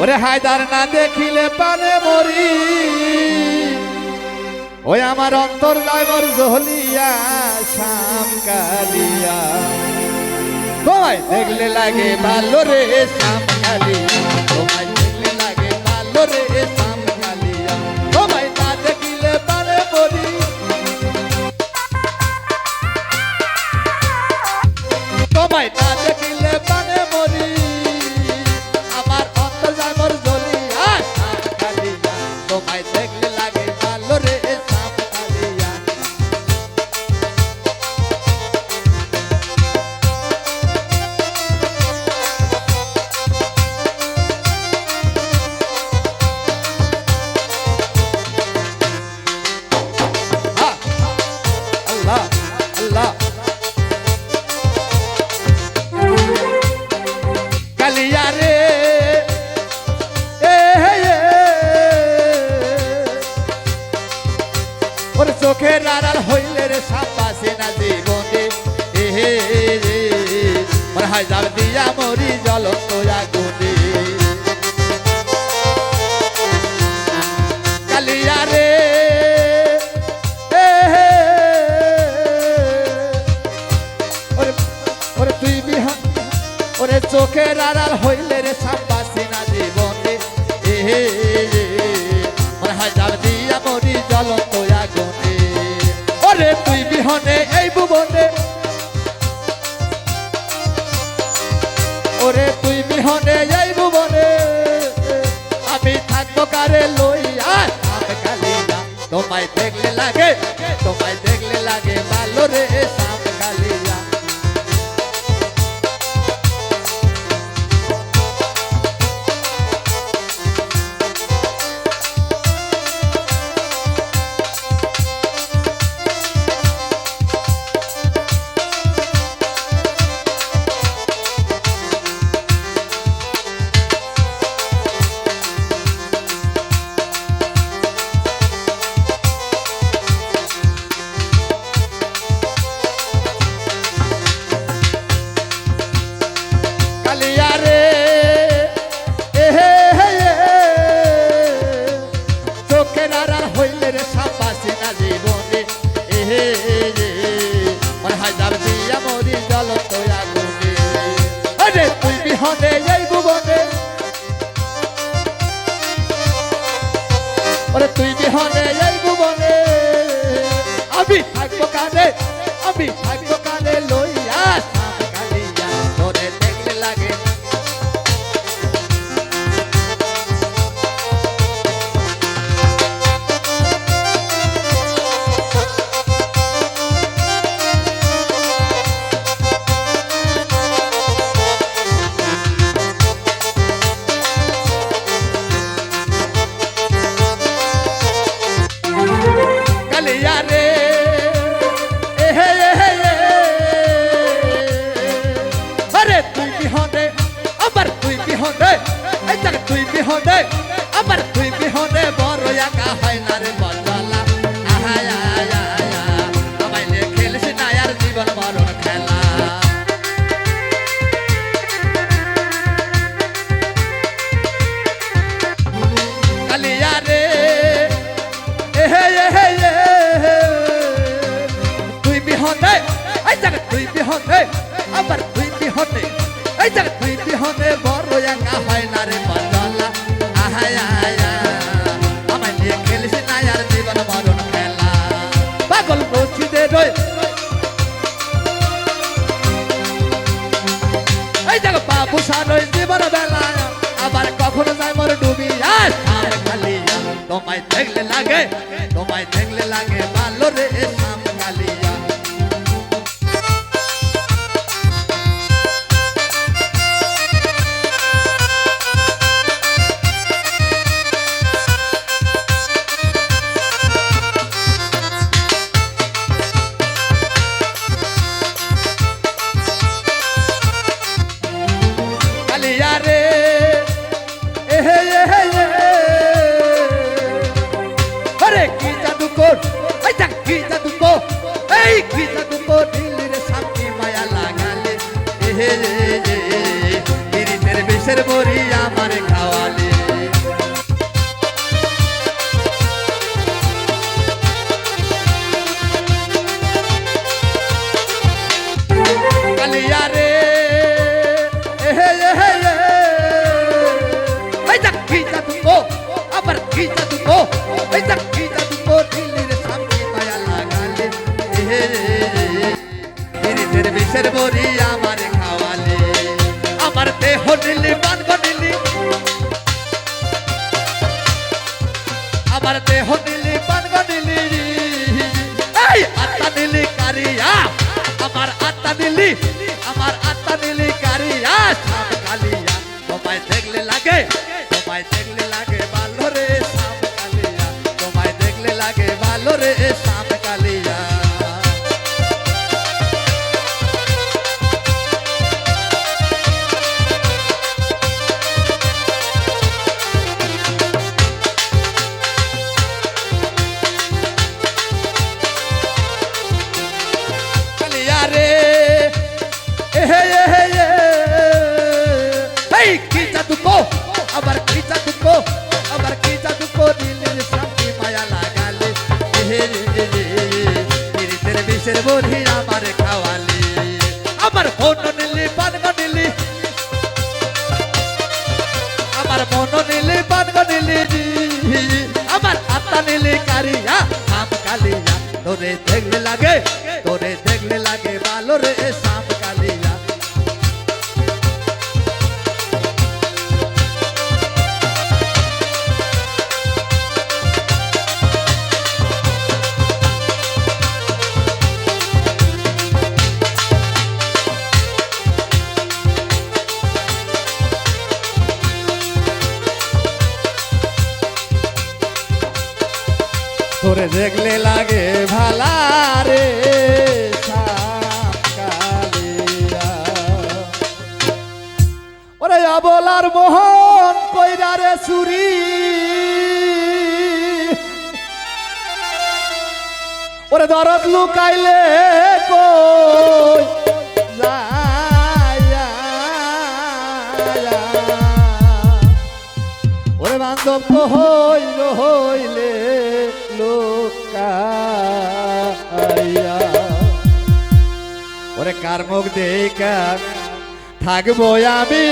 ওরে হায়দার না দেখিলে পানে মরি। ওই আমার অন্তর লাইবর জহলিয়া শাম কালিয়া। তোমায় দেখলে লাগে ভালো রে শাম কালিয়া। তোমায় দেখলে লাগে ভালো রে শাম চোখের আড়াল হইলে রে সাপাসে না জীবনে। এ হে রে হাজার দিয়া মরি জ্বলন্ত আগুনে তোমায় দেখলে লাগে ভালো রে কালিয়া কালিয়া। হে এ। মনে হয় যাবে দিয়া মরি জ্বলন্ত আগুনে আরে তুই বিহনে এই ভুবনে? ওরে আমি থাকব কানে, আমি থাকব বিহনে এই দেখ তুই বিহনে আমার তুই বিহনে বড় একা হয় না রে বদলা মসজিদে রয়ে। এই দেখো বাবু সারই জীবন বেলা আবার কখনো যায় মোর ডুবি আর সাম তোমায় দেখলে লাগে, তোমায় নীলি কারিয়া আমার আত্মা দিলি আমার আত্মা দিলি কারিয়া সব কালিয়া। সবাই দেখলে লাগে পীড়িতের বিষের বড়ি আমার খাওয়ালে আমার মন নীলি পানগ নীলি আমার মন নীলি পানগ নীলি আমার আত্মা নীলি কারিয়া সাপ কালিয়া তোরে দেখলে লাগে তোরে দরদ লুকাইলে ওরে বান্ধব হইল হইলে ওরে কার মুখ দেখা থাকব আমি?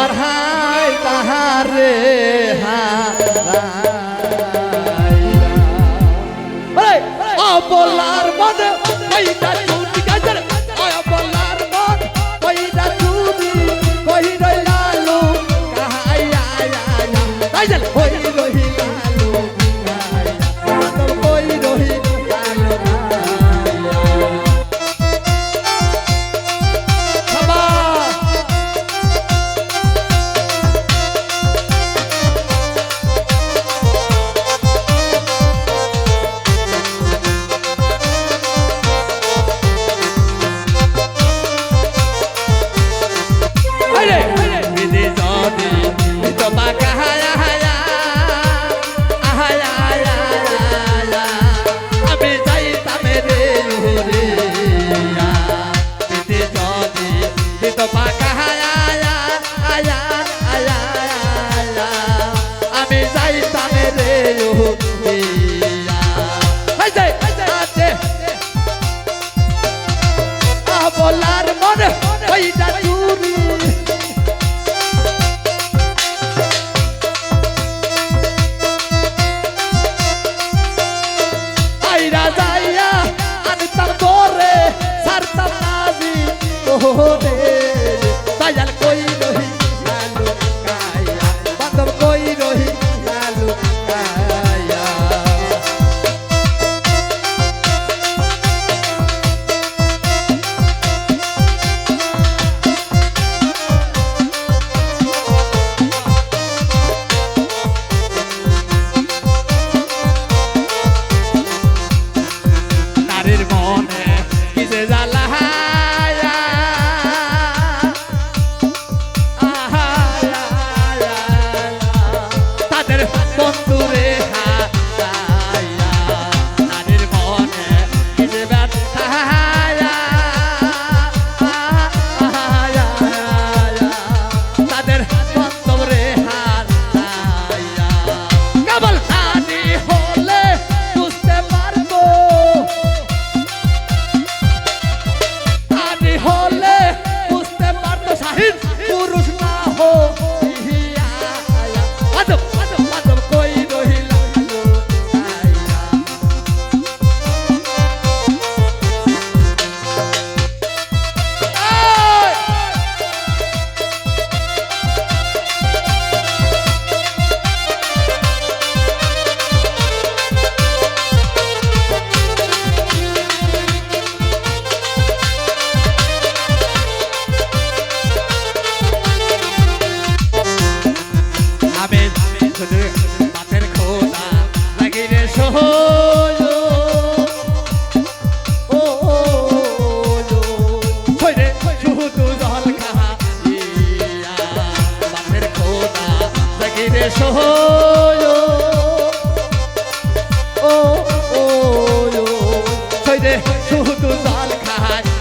আমার হাই তাহার হাই অবলার মনে কইটা চুটি গাজর অবলার মন কইটা চুটি কই রইলালু কাহাইয়া আয়া গাজর কই রইলালু Vermont. শুধু জল খায়।